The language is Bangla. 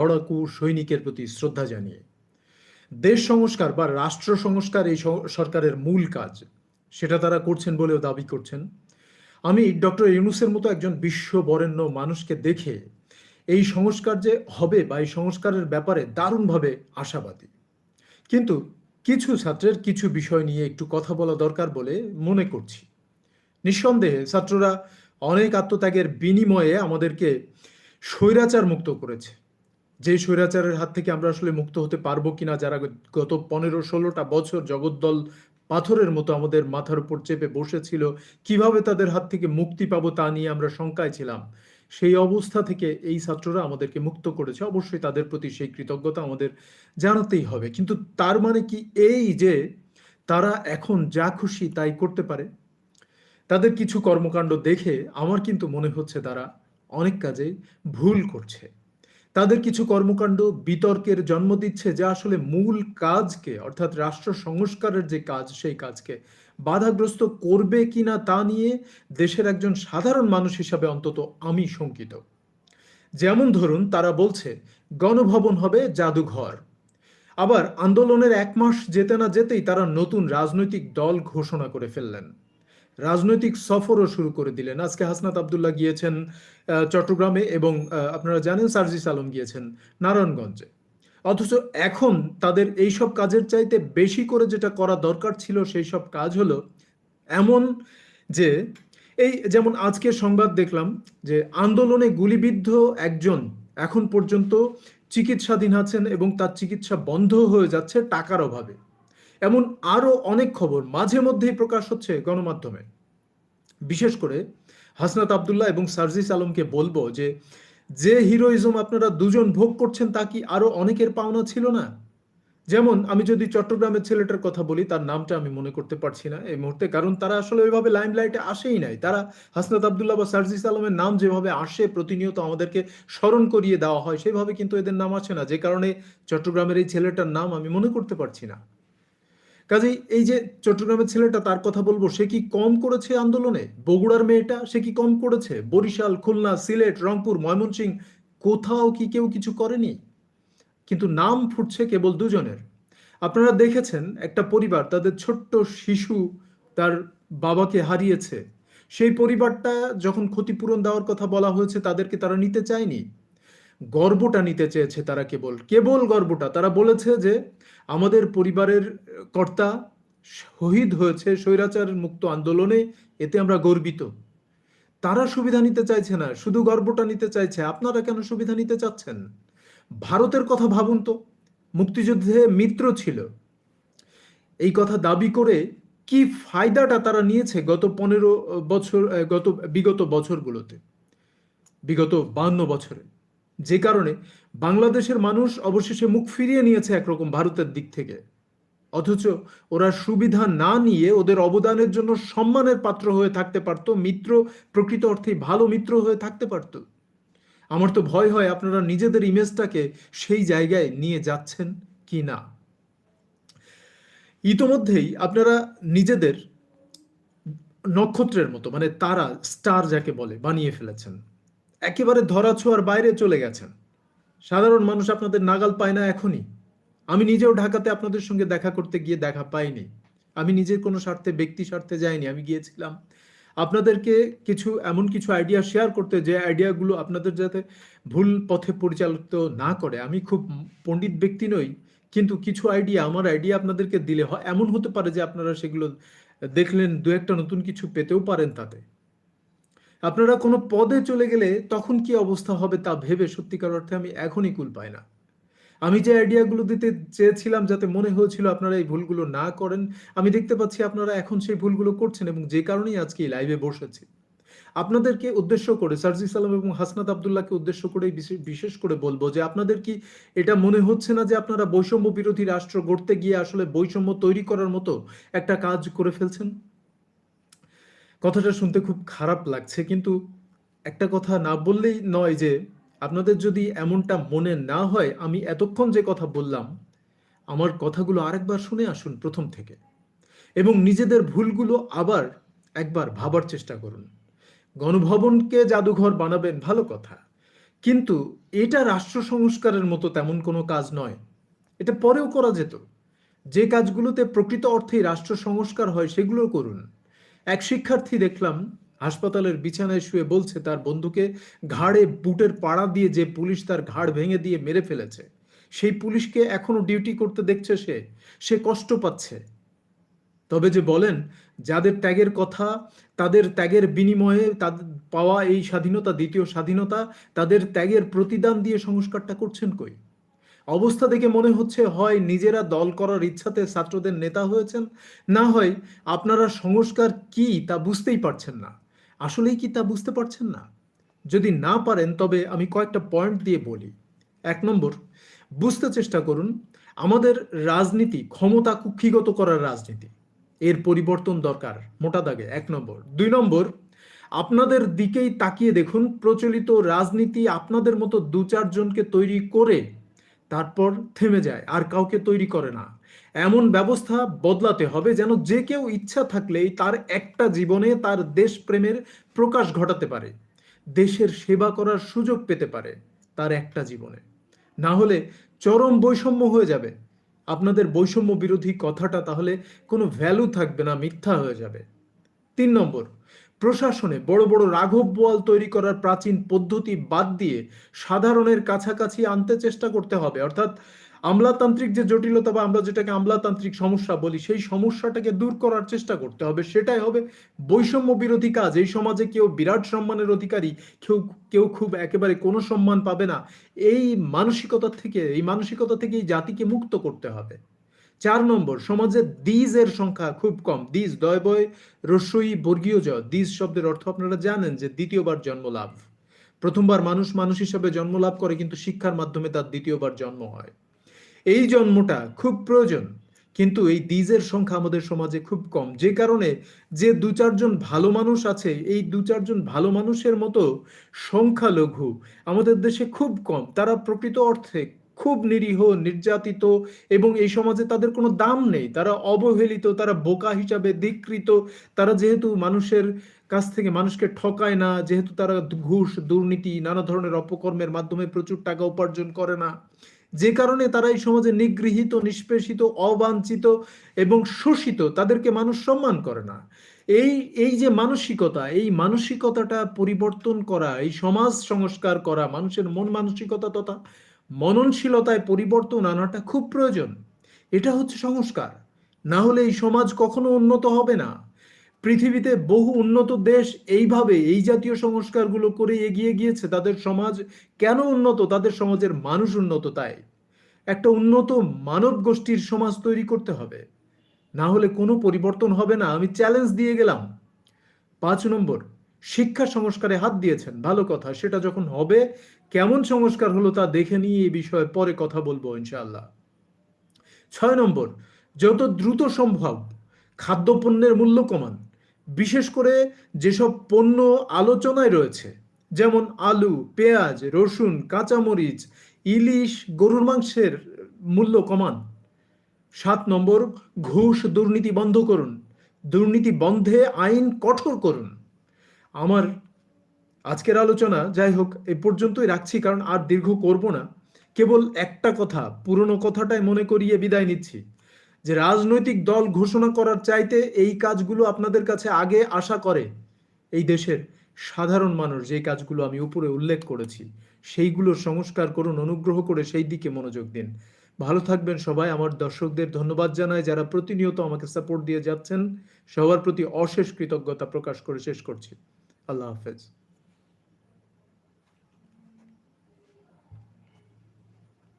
লড়াকু সৈনিকের প্রতি শ্রদ্ধা জানিয়ে। দেশ সংস্কার বা রাষ্ট্র সংস্কার এই সরকারের মূল কাজ, সেটা তারা করছেন বলেও দাবি করছেন। আমি ডক্টর ইউনুসের মতো একজন বিশ্ব বরেণ্য মানুষকে দেখে এই সংস্কার যে হবে বা এই সংস্কারের ব্যাপারে দারুণভাবে আশাবাদী। কিন্তু কিছু ছাত্রের কিছু বিষয় নিয়ে একটু কথা বলা দরকার বলে মনে করছি। নিঃসন্দেহে ছাত্ররা অনেক আত্মত্যাগের বিনিময়ে আমাদেরকে স্বৈরাচার মুক্ত করেছে। যে স্বৈরাচারের হাত থেকে আমরা আসলে মুক্ত হতে পারব কিনা যারা গত পনেরো ষোলোটা বছর জগদ্দল পাথরের মতো আমাদের মাথার উপর চেপে বসেছিল, কীভাবে তাদের হাত থেকে মুক্তি পাবো তা নিয়ে আমরা শঙ্কায় ছিলাম। সেই অবস্থা থেকে এই ছাত্ররা আমাদেরকে মুক্ত করেছে। অবশ্যই তাদের প্রতি সেই কৃতজ্ঞতা আমাদের জানাতেই হবে। কিন্তু তার মানে কি এই যে তারা এখন যা খুশি তাই করতে পারে? তাদের কিছু কর্মকাণ্ড দেখে আমার কিন্তু মনে হচ্ছে তারা অনেক কাজেই ভুল করছে। তাদের কিছু কর্মকাণ্ড বিতর্কের জন্ম দিচ্ছে যা আসলে মূল কাজকে, অর্থাৎ রাষ্ট্র সংস্কারের যে কাজ, সেই কাজকে বাধাগ্রস্ত করবে কিনা তা নিয়ে দেশের একজন সাধারণ মানুষ হিসাবে অন্তত আমি শঙ্কিত। যেমন ধরুন, তারা বলছে, গণভবন হবে জাদুঘর। আবার আন্দোলনের এক মাস যেতে না যেতেই তারা নতুন রাজনৈতিক দল ঘোষণা করে ফেললেন। রাজনৈতিক সফরও শুরু করে দিলেন। আজকে হাসনাত আবদুল্লাহ গিয়েছেন চট্টগ্রামে এবং আপনারা জানেন সার্জিস আলম গিয়েছেন নারায়ণগঞ্জে। অথচ এখন তাদের এই সব কাজের চাইতে বেশি করে যেটা করা দরকার ছিল সেই সব কাজ হলো এমন যে, এই যেমন আজকে সংবাদ দেখলাম যে আন্দোলনে গুলিবিদ্ধ একজন এখন পর্যন্ত চিকিৎসাধীন আছেন এবং তার চিকিৎসা বন্ধ হয়ে যাচ্ছে টাকার অভাবে। এমন আরও অনেক খবর মাঝে মধ্যেই প্রকাশ হচ্ছে গণমাধ্যমে। বিশেষ করে হাসনাত আবদুল্লাহ এবং সার্জিস আলমকে বলব যে যে হিরোইজম আপনারা দুজন ভোগ করছেন তা কি আরও অনেকের পাওনা ছিল না? যেমন আমি যদি চট্টগ্রামের ছেলেটার কথা বলি, তার নামটা আমি মনে করতে পারছি না এই মুহূর্তে, কারণ তারা আসলে ওইভাবে লাইমলাইটে আসেই নাই। তারা হাসনাত আবদুল্লাহ বা সার্জিস আলমের নাম যেভাবে আসে, প্রতিনিয়ত আমাদেরকে স্মরণ করিয়ে দেওয়া হয় সেভাবে কিন্তু এদের নাম আসে না। যে কারণে চট্টগ্রামের এই ছেলেটার নাম আমি মনে করতে পারছি না। কাজেই এই যে চট্টগ্রামের ছেলেটা, তার কথা বলব, সে কি কম করেছে আন্দোলনে? বগুড়ার মেয়েটা, সে কি কম করেছে? বরিশাল, খুলনা, সিলেট, রংপুর, ময়মনসিংহ, কোথাও কি কেউ কিছু করেনি? কিন্তু নাম ফুটছে কেবল দুজনের। আপনারা দেখেছেন একটা পরিবার, তাদের ছোট্ট শিশু তার বাবাকে হারিয়েছে। সেই পরিবারটা যখন ক্ষতিপূরণ দেওয়ার কথা বলা হয়েছে, তাদেরকে তারা নিতে চায়নি। গর্বটা নিতে চেয়েছে তারা কেবল কেবল গর্বটা। তারা বলেছে যে আমাদের পরিবারের কর্তা শহীদ হয়েছে স্বৈরাচার মুক্ত আন্দোলনে, এতে আমরা গর্বিত। তারা সুবিধা নিতে চাইছে না, শুধু গর্বটা নিতে চাইছে। আপনারা কেন সুবিধা নিতে চাচ্ছেন? ভারতের কথা ভাবুন তো। মুক্তিযুদ্ধে মিত্র ছিল। এই কথা দাবি করে কি ফায়দাটা তারা নিয়েছে গত পনেরো বছর গত, বিগত বছরগুলোতে? বিগত বান্ন বছরে। যে কারণে বাংলাদেশের মানুষ অবশেষে মুখ ফিরিয়ে নিয়েছে একরকম ভারতের দিক থেকে। অথচ ওরা সুবিধা না নিয়ে ওদের অবদানের জন্য সম্মানের পাত্র হয়ে থাকতে পারত, মিত্র, প্রকৃত অর্থে ভালো মিত্র হয়ে থাকতে পারত। আমার তো ভয় হয় আপনারা নিজেদের ইমেজটাকে সেই জায়গায় নিয়ে যাচ্ছেন কি না। ইতোমধ্যেই আপনারা নিজেদের নক্ষত্রের মতো মানে তারা, স্টার যাকে বলে, বানিয়ে ফেলেছেন। একেবারে ধরাছোঁয়ার বাইরে চলে গেছেন। সাধারণ মানুষ আপনাদের নাগাল পায় না এখনই। আমি নিজেও ঢাকাতে আপনাদের সঙ্গে দেখা করতে গিয়ে দেখা পাইনি। আমি নিজের কোনো স্বার্থে, ব্যক্তি স্বার্থে যাইনি। আমি গিয়েছিলাম আপনাদেরকে কিছু, এমন কিছু আইডিয়া শেয়ার করতে যে আইডিয়াগুলো আপনাদের যাতে ভুল পথে পরিচালিত না করে। আমি খুব পণ্ডিত ব্যক্তি নই, কিন্তু কিছু আইডিয়া আমার আইডিয়া আপনাদেরকে দিলে হয়। এমন হতে পারে যে আপনারা সেগুলো দেখলেন, দু একটা নতুন কিছু পেতেও পারেন তাতে। আপনারা কোনো পদে চলে গেলে তখন কি অবস্থা হবে তা ভেবে সত্যিকার অর্থে আমি এখনই কুল পাই না। আমি যে আইডিয়াগুলো দিতে চেয়েছিলাম যাতে মনে হয়েছিল আপনারা এই ভুলগুলো না করেন, আমি দেখতে পাচ্ছি আপনারা এখন সেই ভুলগুলো করছেন এবং যে কারণেই আজকে এই লাইভে বসেছি। আপনাদেরকে উদ্দেশ্য করে সার্জিস আলম এবং হাসনাত আবদুল্লাহকে উদ্দেশ্য করে বিশে- বিশেষ করে বলব যে আপনাদের কি এটা মনে হচ্ছে না যে আপনারা বৈষম্য বিরোধী রাষ্ট্র গড়তে গিয়ে আসলে বৈষম্য তৈরি করার মতো একটা কাজ করে ফেলছেন? কথাটা শুনতে খুব খারাপ লাগছে, কিন্তু একটা কথা না বললেই নয় যে, আপনাদের যদি এমনটা মনে না হয়, আমি এতক্ষণ যে কথা বললাম, আমার কথাগুলো আরেকবার শুনে আসুন প্রথম থেকে। এবং নিজেদের ভুলগুলো আবার একবার ভাবার চেষ্টা করুন। গণভবনকে জাদুঘর বানাবেন ভালো কথা, কিন্তু এটা রাষ্ট্র সংস্কারের মতো তেমন কোনো কাজ নয়। এটা পরেও করা যেত। যে কাজগুলোতে প্রকৃত অর্থেই রাষ্ট্র সংস্কার হয়, সেগুলো করুন। এক শিক্ষার্থী দেখলাম হাসপাতালের বিছানায় শুয়ে বলছে, তার বন্ধুকে ঘাড়ে বুটের পাড়া দিয়ে যে পুলিশ তার ঘাড় ভেঙে দিয়ে মেরে ফেলেছে, সেই পুলিশকে এখনও ডিউটি করতে দেখছে সে সে কষ্ট পাচ্ছে। তবে যে বলেন, যাদের ত্যাগের কথা, তাদের ত্যাগের বিনিময়ে তাদের পাওয়া এই স্বাধীনতা, দ্বিতীয় স্বাধীনতা, তাদের ত্যাগের প্রতিদান দিয়ে সংস্কারটা করছেন কই? অবস্থা দেখে মনে হচ্ছে হয় নিজেরা দল করার ইচ্ছাতে ছাত্রদের নেতা হয়েছেন, না হয় আপনারা সংস্কার কি তা বুঝতেই পারছেন না। আসলেই কি তা বুঝতে পারছেন না? যদি না পারেন, তবে আমি কয়েকটা পয়েন্ট দিয়ে বলি। এক নম্বর, বুঝতে চেষ্টা করুন, আমাদের রাজনীতি ক্ষমতা কুক্ষিগত করার রাজনীতি। এর পরিবর্তন দরকার, মোটা দাগে, এক নম্বর। দুই নম্বর, আপনাদের দিকেই তাকিয়ে দেখুন, প্রচলিত রাজনীতি আপনাদের মতো দু চারজনকে তৈরি করে তারপর থেমে যায়, আর কাউকে তৈরি করে না। এমন ব্যবস্থা বদলাতে হবে যেন যে কেউ ইচ্ছা থাকলেই তার একটা জীবনে তার দেশপ্রেমের প্রকাশ ঘটাতে পারে, দেশের সেবা করার সুযোগ পেতে পারে তার একটা জীবনে। না হলে চরম বৈষম্য হয়ে যাবে। আপনাদের বৈষম্য বিরোধী কথাটা তাহলে কোনো ভ্যালু থাকবে না, মিথ্যা হয়ে যাবে। তিন নম্বর, প্রশাসনে বড় বড় রাঘব বোয়াল তৈরি করার প্রাচীন পদ্ধতি বাদ দিয়ে সাধারণের কাছাকাছি আনতে চেষ্টা করতে হবে। অর্থাৎ আমলাতান্ত্রিক যে জটিলতা বা আমরা যেটাকে আমলাতান্ত্রিক সমস্যা বলি, সেই সমস্যাটাকে দূর করার চেষ্টা করতে হবে। সেটাই হবে বৈষম্য বিরোধী কাজ। এই সমাজে কেউ বিরাট সম্মানের অধিকারী, কেউ কেউ খুব একেবারে কোনো সম্মান পাবে না। এই মানসিকতা থেকে, এই মানসিকতা থেকে এই জাতিকে মুক্ত করতে হবে। চার নম্বর, সমাজে দ্বিজের সংখ্যা খুব কম। দ্বিজ দয় বয় বর্গীয় জ দ্বিজ শব্দের অর্থ আপনারা জানেন যে দ্বিতীয়বার জন্ম লাভ প্রথমবার মানুষ মানুষ হিসাবে জন্ম লাভ করে, কিন্তু শিক্ষার মাধ্যমে তার দ্বিতীয়বার জন্ম হয়। এই জন্মটা খুব প্রয়োজন, কিন্তু এই দ্বিজের সংখ্যা আমাদের সমাজে খুব কম। যে কারণে যে দু চারজন ভালো মানুষ আছে, এই দু চারজন ভালো মানুষের মতো সংখ্যালঘু আমাদের দেশে খুব কম। তারা প্রকৃত অর্থে খুব নিরীহ, নির্যাতিত এবং এই সমাজে তাদের কোনো দাম নেই। তারা অবহেলিত, তারা বোকা হিসাবে ধিকৃত তারা যেহেতু মানুষের কাছ থেকে মানুষকে ঠকায় না, যেহেতু তারা ঘুষ, দুর্নীতি, নানা ধরনের অপকর্মের মাধ্যমে প্রচুর টাকা উপার্জন করে না, যে কারণে তারা এই সমাজে নিগৃহীত, নিষ্পেষিত, অবাঞ্ছিত এবং শোষিত, তাদেরকে মানুষ সম্মান করে না। এই এই যে মানসিকতা, এই মানসিকতাটা পরিবর্তন করা, এই সমাজ সংস্কার করা, মানুষের মন মানসিকতা তথা মননশীলতায় পরিবর্তন আনাটা খুব প্রয়োজন। এটা হচ্ছে সংস্কার। না হলে এই সমাজ কখনো উন্নত হবে না। পৃথিবীতে বহু উন্নত দেশ এইভাবে এই জাতীয় সংস্কারগুলো করে এগিয়ে গিয়েছে। তাদের সমাজ কেন উন্নত? তাদের সমাজের মানুষ উন্নত তাই। একটা উন্নত মানব গোষ্ঠীর সমাজ তৈরি করতে হবে। না হলে কোনো পরিবর্তন হবে না। আমি চ্যালেঞ্জ দিয়ে গেলাম। পাঁচ নম্বর শিক্ষা সংস্কারে হাত দিয়েছেন, ভালো কথা। সেটা যখন হবে, কেমন সংস্কার হলো তা দেখে নিয়ে এই বিষয়ে পরে কথা বলব ইনশাআল্লাহ। ছয় নম্বর, যত দ্রুত সম্ভব খাদ্যপণ্যের মূল্য কমান। বিশেষ করে যেসব পণ্য আলোচনায় রয়েছে, যেমন আলু, পেঁয়াজ, রসুন, কাঁচামরিচ, ইলিশ, গরুর মাংসের মূল্য কমান। সাত নম্বর, ঘুষ দুর্নীতি বন্ধ করুন। দুর্নীতি বন্ধে আইন কঠোর করুন। আমার আজকের আলোচনা যাই হোক, এ পর্যন্তই রাখছি, কারণ আর দীর্ঘ করব না। কেবল একটা কথা, পুরনো কথাটাই মনে করিয়ে বিদায় নিচ্ছি, যে রাজনৈতিক দল ঘোষণা করার চাইতে এই কাজগুলো আপনাদের কাছে আগে আশা করে। এই দেশের সাধারণ মানুষ যে কাজগুলো আমি উপরে উল্লেখ করেছি, সেইগুলোর সংস্কার করুন, অনুগ্রহ করে সেই দিকে মনোযোগ দিন। ভালো থাকবেন সবাই, আমার দর্শকদের ধন্যবাদ জানাই, যারা প্রতিনিয়ত আমাকে সাপোর্ট দিয়ে যাচ্ছেন, সবার প্রতি অশেষ কৃতজ্ঞতা প্রকাশ করে শেষ করছি। আল্লাহ হাফেজ